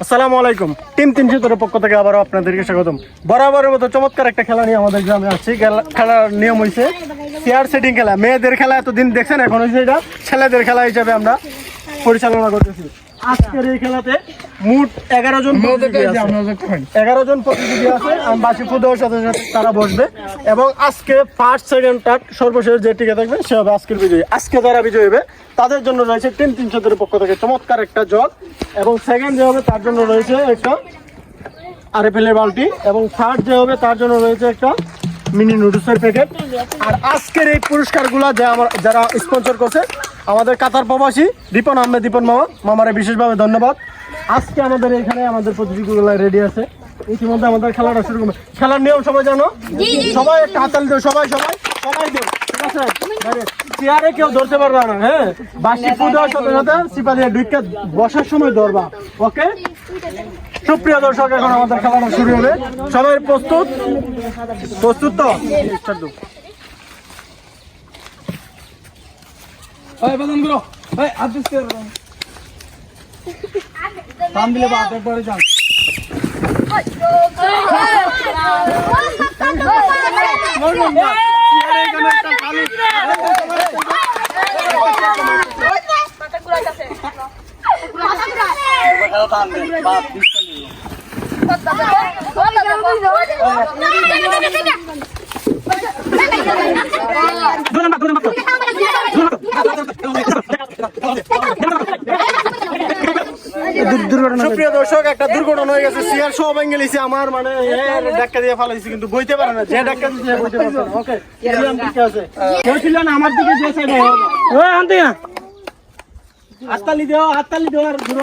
আসসালামু আলাইকুম। টিম তিনশো তোর পক্ষ থেকে আবারও আপনাদেরকে স্বাগতম। বরাবরের মতো চমৎকার একটা খেলা নিয়ে আমাদের গ্রামে আসছি। খেলার নিয়ম হয়েছে চেয়ার সেটিং খেলা। মেয়েদের খেলা এতদিন দেখছেন, এখন হয়েছে এটা ছেলেদের খেলা হিসাবে আমরা পরিচালনা করতেছি। আজকের এই খেলাতে মোট এগারো জন এগারো জন প্রতিযোগী আছে বাকি ফুটবল সাথে সাথে তারা বসবে। এবং আজকে ফার্স্ট সেকেন্ড থার্ড সর্বশেষ যে টিকে থাকবে সে হবে আজকের বিজয়ী। আজকে যারা বিজয়ী হবে তাদের জন্য রয়েছে টিম তিনশোদের পক্ষ থেকে চমৎকার একটা জল এবং সেকেন্ড যে হবে তার জন্য রয়েছে একটা আরএফএলের বালটি এবং থার্ড যে হবে তার জন্য রয়েছে একটা মিনি নুডলসের প্যাকেট আর আজকের এই পুরস্কারগুলো যা আমার যারা স্পন্সর করছে আমাদের কাতার প্রবাসী দীপন আহমেদ দীপন মামা। মামারে বিশেষভাবে ধন্যবাদ। আজকে আমাদের এখানে আমাদের প্রতিযোগীগুলো রেডি আছে। ইতিমধ্যে আমাদের খেলাটা শুরু করবে। খেলার নিয়ম সবাই জানো? সবাই একটা হাতালি দেও সবাই সবাই সবাই দেও। চেয়ারে কেউ ধরতে পারবে না হ্যাঁ? বাসি ফুড দেওয়ার সাথে সাথে সিপা দিয়ে দুইটা বসার সময় ধরবা ওকে? সুপ্রিয় দর্শক এখন আমাদের খেলাটা শুরু হবে। সবাই প্রস্তুত? প্রস্তুত তো? Start দাও। ওই বাদাম? সুপ্রিয় দর্শক একটা দুর্ঘটনা হয়ে গেছে। চেয়ার সব ভেঙে গেছে আমার মানে ধাক্কা দিয়ে ফালাইছি কিন্তু বইতে পারে না। যে ধাক্কা দিয়েছে বইতে পারছে না। ওকে ঠিক আছে। কেউ আমার দিকে যে সাইডে ওই আনতে না হাততালি দেও হাততালি দেও আর ঘুরো।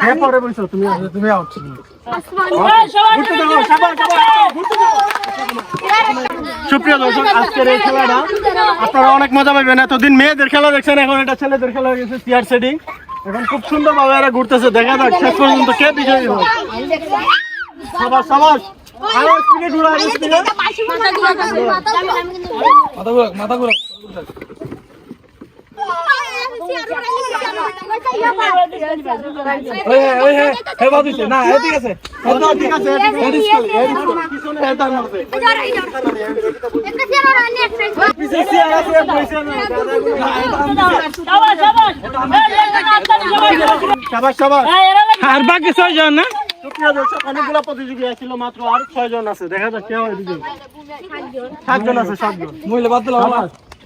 হ্যাঁ পরে বলছো তুমি তুমি আউট সুপ্রিয় দর্শক আজকের এই খেলাটা আপনারা অনেক মজা পাবেন এতদিন মেয়েদের খেলা দেখছেন এখন এটা ছেলেদের খেলা হয়ে গেছে চেয়ার সেটিং এখন খুব সুন্দর ভাবে এরা ঘুরতেছে। দেখা যাক শেষ পর্যন্ত কে বিজয়ী হবে সবাস সবাস। আরও স্পিডে ঘুরা মাথা ঘুরা মাথা ঘুরা আর বাকি ছয় জন না? অনেকগুলো প্রতিযোগী ছিল মাত্র আর ছয় জন আছে। দেখা যাক কে সাতজন আছে সাতজন। মহিলা বাদ দিলাম।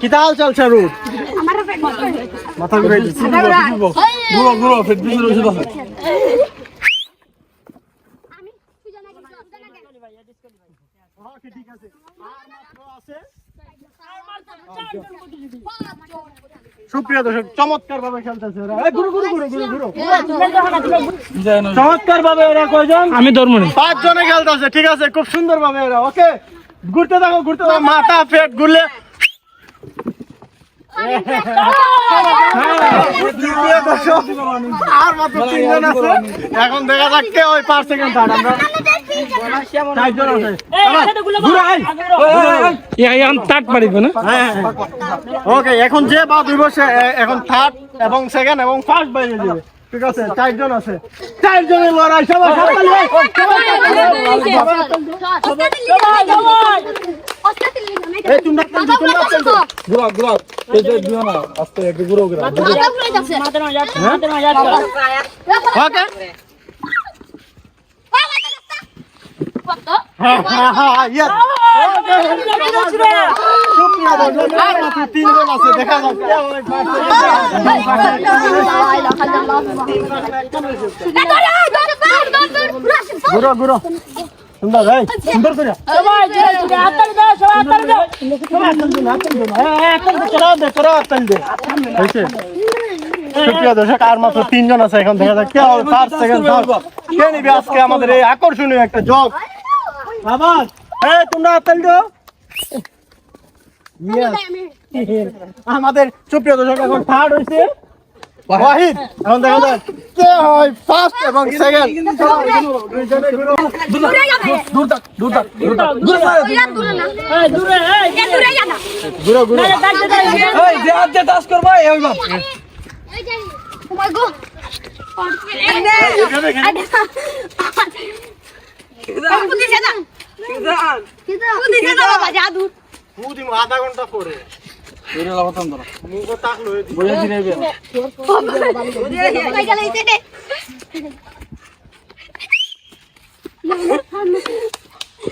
কিতা হাল চলছে রুট মাথা ঘুরে দিচ্ছি ঘুরো ঘুরো ফেট ওষুধ আছে। ঠিক আছে। আর মাত্র আছে সুপ্রিয় দর্শক চমৎকার ভাবে খেলতেছে ওরা। চমৎকার ভাবে ওরা কয়জন? আমি ধর্মনি। পাঁচ জনে খেলতেছে ঠিক আছে খুব সুন্দর ভাবে এরা ওকে? ঘুরতে থাকো ঘুরতে থাকো। মাথা পেট ঘুরলে আর মাত্র তিনজন আছে। এখন দেখা যাক কে ওই পাঁচ সেকেন্ড থার্ড আমরা হ্যাঁ ওকে এখন যে বা দুই বছর এখন থার্ড এবং সেকেন্ড এবং ফার্স্ট বাইরে যাবে ঠিক আছে চারজন আছে চারজনের লড়াই সবাই সবাই হাততালি, সবাই হাততালি। এই তোমরা হাততালি দাও, তোমরা হাততালি দাও। ঘুরা ঘুরা হ্যাঁ হ্যাঁ হ্যাঁ সুন্দর ভাই সুন্দর করে সবাই মাত্র তিনজন আছে এখন দেখা যাক কে ফার্স্ট সেকেন্ড কে নিবে আজকে আমাদের এই আকর্ষণীয় একটা জগ বাবা এই তোমরা দাও। আমাদের সুপ্রিয় দর্শক এখন থার্ড হয়েছে। ওয়াহিদ এখন দেখা যাক। কে হয় ফার্স্ট এবং সেকেন্ড দূর থাক দূর থাক দূর থাক। দূরে না। এই দূরে এই দূরে। যা না ঘুরো ঘুরো। এই যে আজ যে টাচ করবা জাদু আধা ঘণ্টা পরে দূরে লাগাতাম ধরো মুখ তাকলো বইয়া দিলে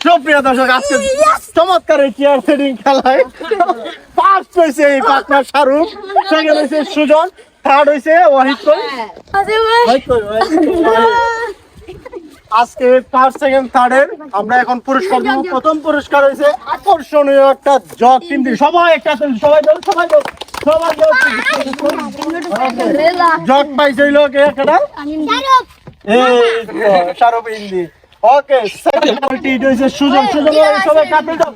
সুপ্রিয় দর্শক আজকে চমৎকার চেয়ার সেটিং খেলায় ফার্স্ট হয়েছে এই পার্টনার শাহরুখ সেকেন্ড হয়েছে সুজন থার্ড হয়েছে ওয়াহিদ কই ওয়াহিদ কই, ওয়াহিদ কই? আজকে ফার্স্ট সেকেন্ড থার্ড এর আমরা এখন পুরস্কার দিব প্রথম পুরস্কার হয়েছে আকর্ষণীয় একটা জগ টিম সবাই একটা সবাই সবাই সবাই দাও জগ পাইছে হইল কে একটা শাহরুখ ইন্দি ওকে সেকেন্ড টিট হয়েছে সুজন সুজন সবাই কাটে দাও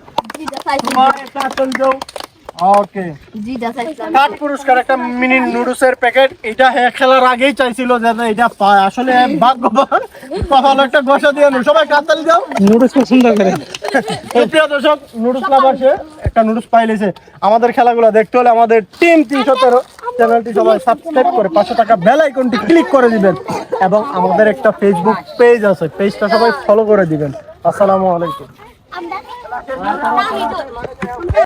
সবাই কাটে দাও ওকে কাঠ পুরস্কার একটা মিনি নুডলসের প্যাকেট এটা হ্যাঁ খেলার আগেই চাইছিল যাতে এটা পায়। আসলে ভাগ্যবান। কপাল একটা গসা দিয়ে সবাই কাতালি দাও। নুডলস খুব সুন্দর করে। এই প্রিয় দর্শক নুডলস লাভার্সে একটা নুডলস পাইলেছে আমাদের খেলাগুলো দেখতে হলে আমাদের টিম তিনশো তেরো চ্যানেলটি সবাই সাবস্ক্রাইব করে পাঁচশো টাকা বেল আইকনটি ক্লিক করে দিবেন। এবং আমাদের একটা ফেসবুক পেজ আছে পেজটা সবাই ফলো করে দিবেন। আসসালামু আলাইকুম।